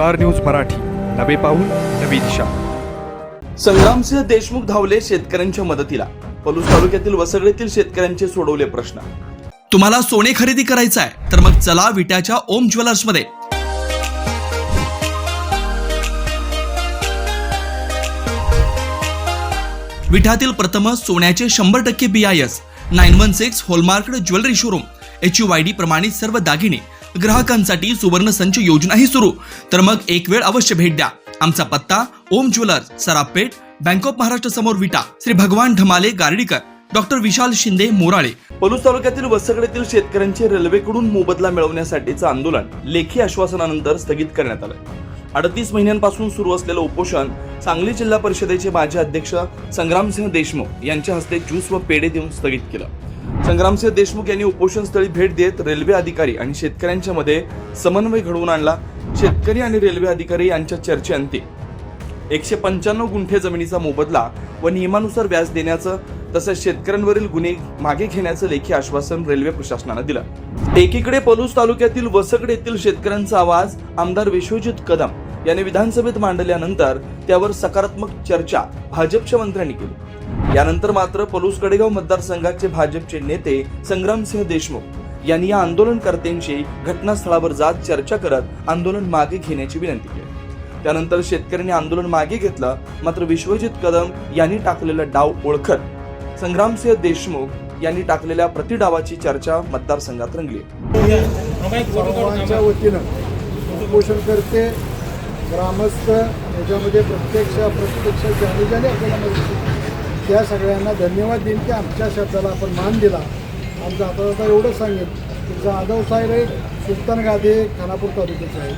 Star news Marathi. नवे पाऊल नवी दिशा. संग्रामसिंह देशमुख धावले शेतकऱ्यांच्या मदतीला. पलूस तालुक्यातील वसगडेतील शेतकऱ्यांचे सोडवले प्रश्न. तुम्हाला सोने खरेदी करायचं आहे तर मग चला विट्याच्या ओम ज्वेलर्समध्ये. विठातील प्रथम सोन्याचे शंभर टक्के B I S nine one six hallmark jewellery showroom H U I D प्रमाणित सर्व दागिने ग्राहकांसाठी सुवर्ण संच योजनाही सुरू. तर मग एक वेळ अवश्य भेट द्या. आमचा पत्ता Om jewellers Sarapeth bank of Maharashtra समोर विटा श्री भगवान ढमाले गार्डीकर डॉक्टर विशाल शिंदे मोराळे. पलूस तालुक्यातील वसगडेतील शेतकऱ्यांचे रेल्वेकडून मोबदला मिळवण्यासाठीचं आंदोलन लेखी आश्वासनानंतर स्थगित करण्यात आलं. अडतीस महिन्यांपासून सुरू असलेलं उपोषण सांगली जिल्हा परिषदेचे माजी अध्यक्ष संग्रामसिंह देशमुख यांच्या हस्ते ज्यूस व पेढे देऊन स्थगित केलं. संग्रामसिंह देशमुख यांनी उपोषणस्थळी भेट देत रेल्वे अधिकारी आणि शेतकऱ्यांच्या मध्ये समन्वय घडवून आणला. शेतकरी आणि रेल्वे अधिकारी यांच्या चर्चेअंती एकशे पंच्याण्णव गुंठे जमिनीचा मोबदला व नियमानुसार व्याज देण्याचं तसंच शेतकऱ्यांवरील गुन्हे मागे घेण्याचं लेखी आश्वासन रेल्वे प्रशासनानं दिलं. एकीकडे पलूस तालुक्यातील वसगड येथील शेतकऱ्यांचा आवाज आमदार विश्वजित कदम यांनी विधानसभेत मांडल्यानंतर त्यावर सकारात्मक चर्चा भाजपच्या मंत्र्यांनी केली. यानंतर मात्र पलूस कडेगाव मतदारसंघाचे भाजपचे नेते संग्रामसिंह देशमुख यांनी या आंदोलनकर्त्यांशी घटनास्थळावर जात चर्चा करत आंदोलन मागे घेण्याची विनंती केली. त्यानंतर शेतकऱ्यांनी आंदोलन मागे घेतलं मात्र विश्वजित कदम यांनी टाकलेला डाव ओळखत संग्रामसिंह देशमुख यांनी टाकलेल्या प्रतिडावाची चर्चा मतदारसंघात रंगली. वतीनं ग्रामस्थ याच्यामध्ये प्रत्यक्ष अप्रत्यक्ष ज्याने ज्याने आपल्याला मदत केली, त्या सगळ्यांना धन्यवाद देईन की आमच्या शब्दाला आपण मान दिला. आमचं आता आता एवढंच सांगेन की जाधव साहेब आहे सुलतान गादे खानापूर तालुक्याचे आहे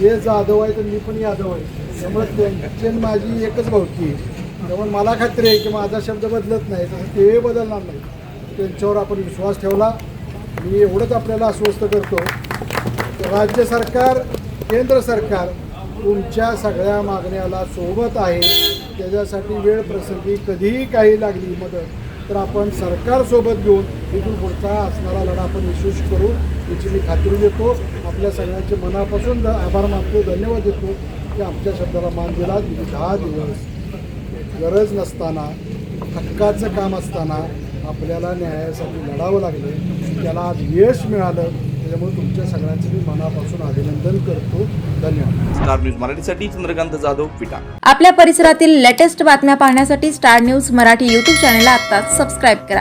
हे जाधव आहे तर मी पण यादव आहे. त्यामुळे त्यांची माझी एकच भावकी आहे. त्यामुळे मला खात्री आहे की माझा शब्द बदलत नाही तसं ते बदलणार नाही. त्यांच्यावर आपण विश्वास ठेवला. मी एवढंच आपल्याला आश्वस्त करतो. राज्य सरकार केंद्र सरकार तुमच्या सगळ्या मागण्याला सोबत आहे. त्याच्यासाठी वेळ प्रसंगी कधीही काही लागली मदत तर आपण सरकारसोबत घेऊन इथून पुढचा असणारा लढा आपण यशस्वी करू याची मी खात्री देतो. आपल्या सगळ्यांचे मनापासून आभार मानतो धन्यवाद देतो की आमच्या शब्दाला मान दिला दहा दिवस गरज नसताना हक्काचं काम असताना आपल्याला न्यायासाठी लढावं लागलं. त्याला आज यश मिळालं. त्याच्यामुळे तुमच्या सगळ्यांचं मी मनापासून अभिनंदन करतो. धन्यवाद. स्टार न्यूज मराठीसाठी चंद्रकांत जाधव विटा. आपल्या परिसरातील लेटेस्ट बातम्या पाहण्यासाठी स्टार न्यूज मराठी यूट्यूब चॅनलला आत्ताच सबस्क्राईब करा.